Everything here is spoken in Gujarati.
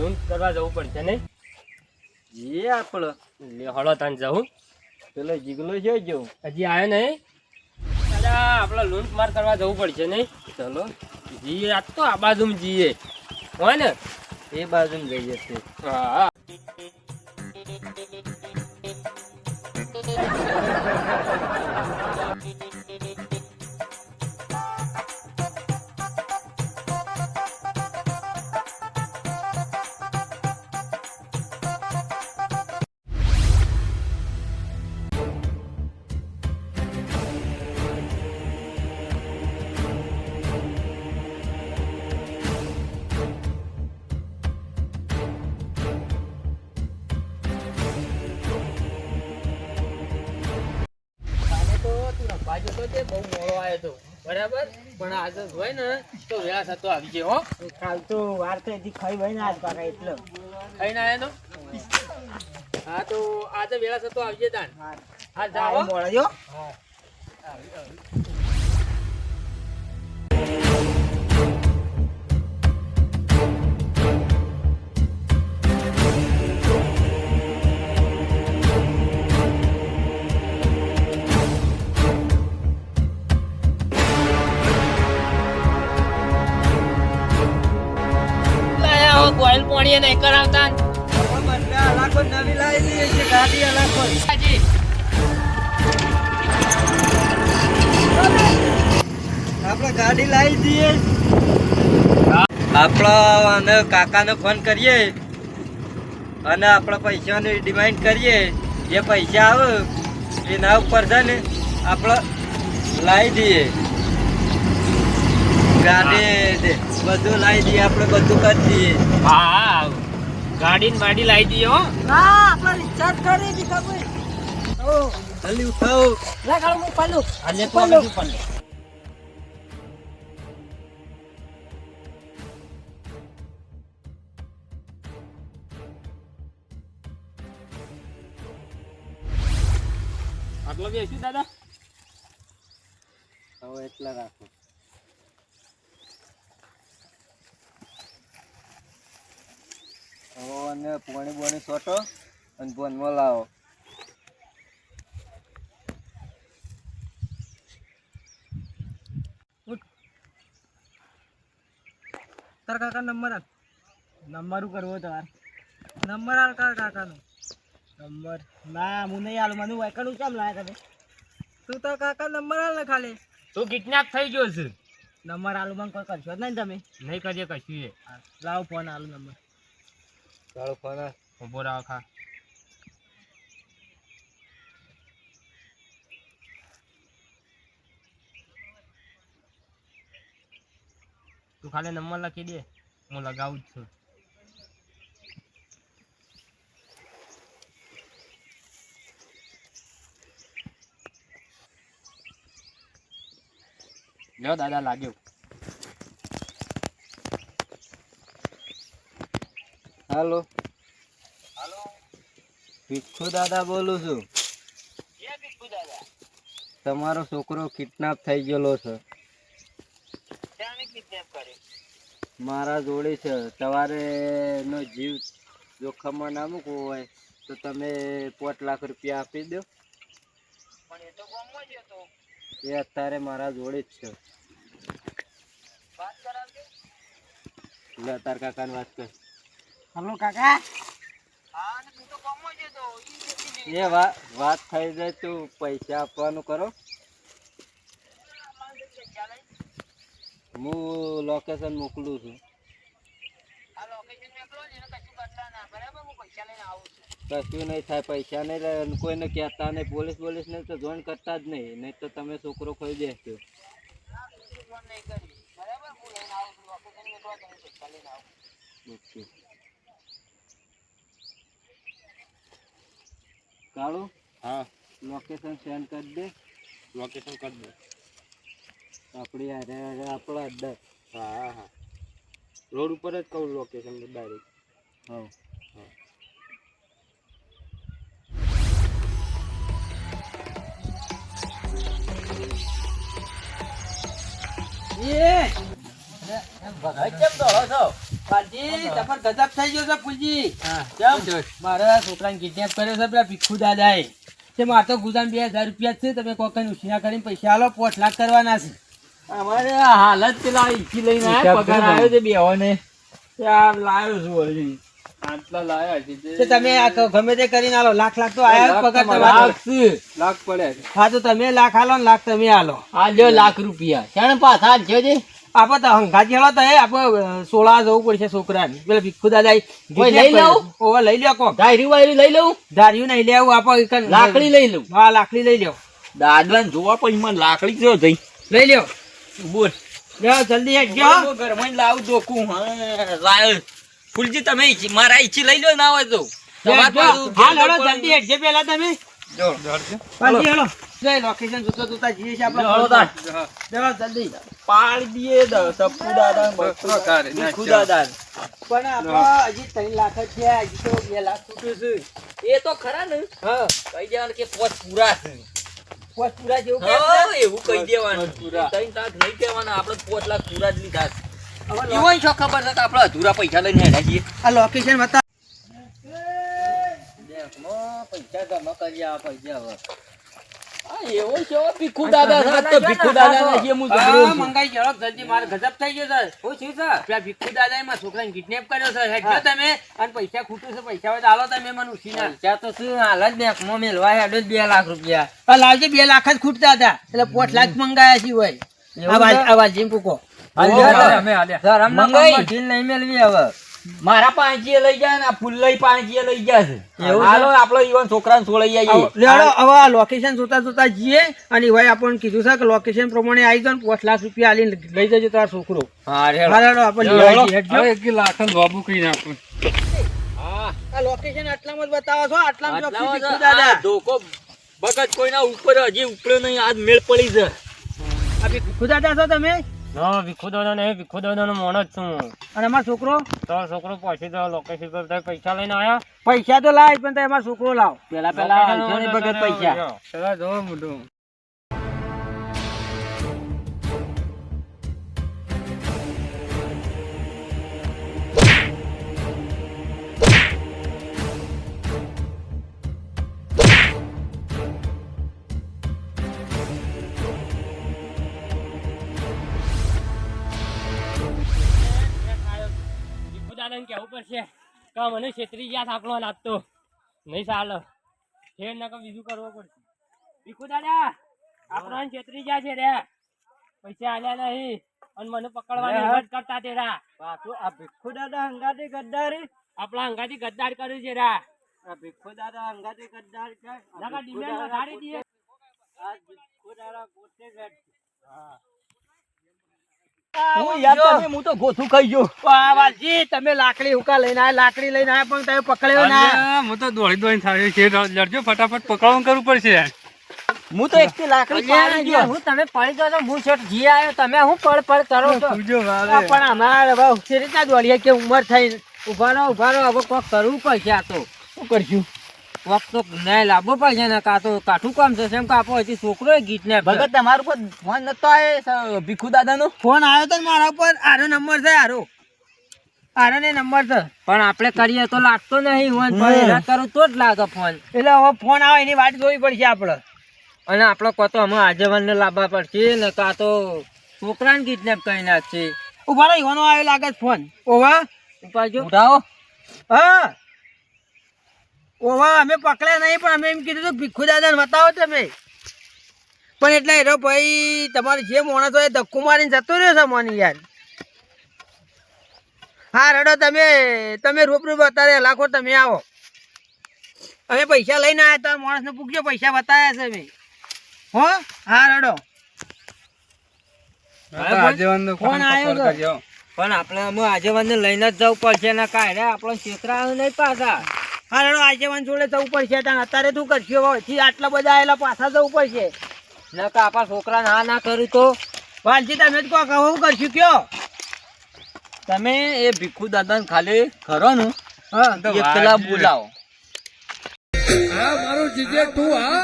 લૂંટ કરવા જવું પડશે ને જી આપણો હળો તાન જવું. પેલો જીગલો છે જો. હજી આવ્યો નહીં? દાદા આપણે લૂંટ માર કરવા જવું પડશે નહીં. ચલો, જીએ આજ તો આ બાજુમાં જીએ. હોય ને? એ બાજુ જઈએ છે હા. પણ આજે હોય ને તો વેળા થતો આવી ગયો હો. કાલ તો વાર તો હજી ખાઈ ભાઈ ને આજ કાકા એટલે. ખાઈને આવ્યો તો? હા તો આજે વેળા થતો આવી તાન હા. જાઓ મોડા હા. નહીં કરાવતા અલાકો નવી લાવી દઈએ છે ગાડી અલાકો આપણે ગાડી લાવી દઈએ આપણા અને કાકાને ફોન કરીએ અને આપણા પૈસાની ડિમાન્ડ કરીએ. જે પૈસા આવે એના ઉપર છે ને આપણે લાવી દઈએ. ગાડી દે. બધું લાવી દઈએ આપણે બધું કરી દઈએ હા. ગાડી ને બાડી લાવી દઈએ હો. હા આપણે રિચાર્જ કરી દી ભાઈ જલ્દી ઉઠાવો. લે કાલ હું પાલું આજે તો પાલું. બધું આટલો બેસ્યું દાદા. હવે એટલા રાખો. અને પોણી બોણી સોટો અને બોનમાં લાવો તાર કાકા નંબર આલ. નંબર કરવો તાર? નંબર આલ તાર કાકાનો. નંબર. ના હું નહીં આલું. મને વાયકડું કેમ લાયા તમે? તું તાર કાકા નંબર આલ ને ખાલી. તું કિડનેપ થઈ ગયો છે. નંબર આલુ મને કોઈ કરશો જ નહીં તમે? નહીં કરીએ કશું એ. લાવો ફોન આલુ નંબર. ચાલો ફોન ઊભો રાવ ખા. તું ખાલી નંબર લખી દે. હું લગાવું જ છું. લ્યો દાદા, લાગ્યો. હાલો. ભીખુ દાદા બોલું છું. તમારો છોકરો કિડનેપ થઈ ગયેલો છે. મારા જોડે છે. તમારે નો જીવ જોખમમાં ના મૂકવો હોય તો તમે પાંચ લાખ રૂપિયા આપી દો. એ અત્યારે મારા જોડે જ છે. તાર કાકાને વાત કર. હલો કાકા. એ વાત વાત થઈ જાય તું પૈસા આપવાનું કરો. હું લોકેશન મોકલું છું. કશું નહીં થાય પૈસા નહીં રહે કોઈને કહેતા નહીં પોલીસ પોલીસ ને તો જોઈન કરતા જ નહીં નહીં તો તમે છોકરો ખોઈ દેશો ઓકે. કાળુ હા. લોકેશન સેન્ડ કરી દે. લોકેશન કરી દે. આપણી હારે આપણા અડ્ડા હા હા હા. રોડ ઉપર જ કહું લોકેશન ડાયરેક્ટ હા. એ! ભગાઈ કેમ દોડો છો? પાલજી, તમાર ગજબ થઈ ગયો છે ફૂલજી. કેમ? મારા છોકરાને kidnap કર્યો છે પેલા ભીખુ દાદાએ. તે મારે તો ગુદામ બે હજાર રૂપિયા છે તમે ઉછીના કરીને પૈસા આલો પોચ લાખ કરવાના છે અમારે હાલત પેલા અહીંથી લઈને આયા, પગાર આવ્યો છે બેહોને. ત્યાં લાયો છું વળી. આટલા લાયા તમે આ ગમે તે કરીને આલો લાખ લાખ તો આયા પગાર તમારો. લાખ છે. લાખ પડે હા તો તમે લાખ આલો ને લાખ તમે આલો આ લ્યો લાખ રૂપિયા પાછા આલજો છે આપો તો હંગા જેલો તો એ આપણે સોળા જવું પડશે છોકરાને. પેલા ભીખુ દાદા કોઈ લઈ લઉં? ઓવે લઈ લ્યો કોક. ધાર્યું વાયરી લઈ લઉં? ધાર્યું નહીં લેવું આપો લાકડી લઈ લઉં. હા લાકડી લઈ લ્યો. દાદલાને જોવા પછી મને લાકડી જો જઈ. લઈ લ્યો. બોલ. લ્યો જલ્દી હેડજો ઘરમાં લાવું દોકું હા ફૂલજી તમે મારા ઈચ્છી લઈ લો ના હોય તો. તમારે હા લડો જલ્દી જલ્દી હેડજો પેલા તમે. જો. હેલો જય લોકેશન જોતા જોતા જઈએ છીએ આપણે. ચલો જલ્દી. પાડી દીએ દ- ટપ્પુ દાદા નાખ્યો. દાદા પણ આપણે હજી ત્રણ લાખ છે હજી તો બે લાખ છૂટ્યું છે. એ તો ખરા ને? હા. કહી દેવાનું કે પોત પૂરા છે. પોચ પૂરા જેવું એવું કહી દેવાનું. ત્રણ લાખ નહીં કહેવાના આપણે પાંચ લાખ પૂરા જ લીધા છે. એવો ખબર છે કે આપણે અધૂરા પૈસા લઈને હેડા છીએ. આ લોકેશન બતા પૈસા જમા કરી આ પૈસા હવે. એવો છે ભીખુ દાદા છે. તો ભીખુ દાદા નથી હું હા, મંગાઈ ઝડપ જલ્દી મારે ગજબ થઈ ગયો સર. શું થયું સર? પેલા ભીખુ દાદાએ મારા છોકરાને કિડનેપ કર્યો છે હેડજો તમે. અને પૈસા ખૂટું છે પૈસા હોય તો આલો તમે મને ઉછીના. પૈસા તો શું હાલ જ મેલવા હેડો બે લાખ રૂપિયા. લાલજે બે લાખ જ ખૂટતા હતા. એટલે પોઠ લાખ મંગાયા છે હોય આવાજ આ વાત છે? આ વાત જીમ કુકો સર મંગાઈ. ઢીલ નહીં મેળવી હવે. મારા પાંચીએ લઈ જાય ને આ ફૂલ્લઈ પાંચીએ લઈ જશે એવું હાલો આપણો ઈવન છોકરાને છોડાઈ આવીએ. લેડો હવે આ લોકેશન જોતા જોતા જઈએ અને ભાઈ આપણને કીધું છે કે લોકેશન પ્રમાણે આવી જાવ પાંચ લાખ રૂપિયા આલીને લઈ જજો તારો છોકરો. હા રે આપણે એક લાખ લઈ આવીએ. હેડજો. હા. આ લોકેશન આટલામાં જ બતાવો છો આટલામાં જ દાદા. ધોકો બગત કોઈના ઉપર હજી ઉપર નહીં આજ મેળ પડી છે. આ ભીખુ દાદા છો તમે? ના ભીખુ દાદા નહીં ભીખુ મોણ જ છું. અને અમારો છોકરો? તો છોકરો પહોંચી તો લોકેશન પર પૈસા લઈને આયા. પૈસા તો લાવ પણ એમાં અમારો છોકરો લાવ. પેલા પેલા ને પૈસા. પેલા જો મોઢું. દાદાને કહેવું પડશે કે મને છેતરી ગયા થાકલો લાગતો નહીં ચાલે. ન નકર બીજું કરવું પડશે. ભીખુ દાદા આપણો છેતરી ગયા છે રે. પૈસા આલ્યા નહીં. અને મને પકડવાની હિંમત કરતા તેરા પાછું આ ભીખુ દાદા હંગાથી ગદ્દારી. આપણા અંગાથી ગદ્દાર કર્યું છે રા. આ ભીખુ દાદા હંગાથી ગદ્દાર છે દાદા ડિમાન્ડ વધારી દઈએ આ ભીખુ દાદા પોતે જ હું. તમે હું તો ગોથું ખાઈ ગયો. વાલજી તમે લાકડી હુકા લઈને આયા લાકડી લઈને આયા પણ તમે પકડ્યો ના. હું તો દોડી દોડી થાય છે લડજો ફટાફટ પકડવાનું કરવું પડશે. હું તો એકથી લાકડી પાડી ગયો. હું તમે પડી ગયો છો હું છોટ જી આવ્યો તમે હું પડ પડ કરો છો? પણ અમારે હવે રીતના દોડીએ કે ઉંમર થઈ ઊભા રહો ઊભા રહો હવે કોક કરવું પડશે આ તો. શું કરશું? કોક તો ન્યાય લાવવો પડશે ને કાં તો કાઠું કામ છે એમ કાપો હજી છોકરો ગીત ને ભગત તમારું પર ફોન નતો આવે ભીખુ દાદાનો? ફોન આવ્યો તો મારા ઉપર આરો નંબર છે આરો. આરો ને નંબર છે. પણ આપણે કરીએ તો લાગતો નહીં પણ કરું તો જ લાગે ફોન. એટલે હવે ફોન આવે એની વાટ જોવી પડશે આપણે અને આપણો કોતો અમે આજેવાનને લાવવા પડશે ને કાં તો છોકરાને કિડનેપ કરી નાખશે. ઊભા રહો ઈવાનો આવ્યો લાગે ફોન. ઓવા ઉપાડજો ઉઠાવો હા. ઓવા અમે પકડ્યા નહીં પણ અમે એમ કીધું હતું ભીખુ દાદાને બતાવો તમે પણ એટલે એનો ભાઈ તમારે જે માણસ હોય ધક્કો મારીને જતો રહ્યો છે મને યાર. હા રડો તમે તમે રૂબરૂ બતાવે લાખો તમે આવો. અમે પૈસા લઈને આવ્યા તો માણસને પૂછજો પૈસા બતાવ્યા છે મેં હો હા રડો. ફોન આવ્યો પણ આપણે અમે આજે લઈને જ જવું પડશે ને કાંઈ આપણે છેતરા નહીં પાછા. હા રડો આજે જોડે જવું પડશે ત્યાં અત્યારે શું કરશે? હવે આટલા બધા આવેલા પાછા જવું પડશે. ને કે આપણા છોકરાને હા ના કર્યું તો? વાલજી તમે જ કહો કે કરશું કયો? તમે એ ભીખુ દાદાને ખાલી ખરો ને. હા એકલા બોલાવો. હા મારું જીજે તું હા.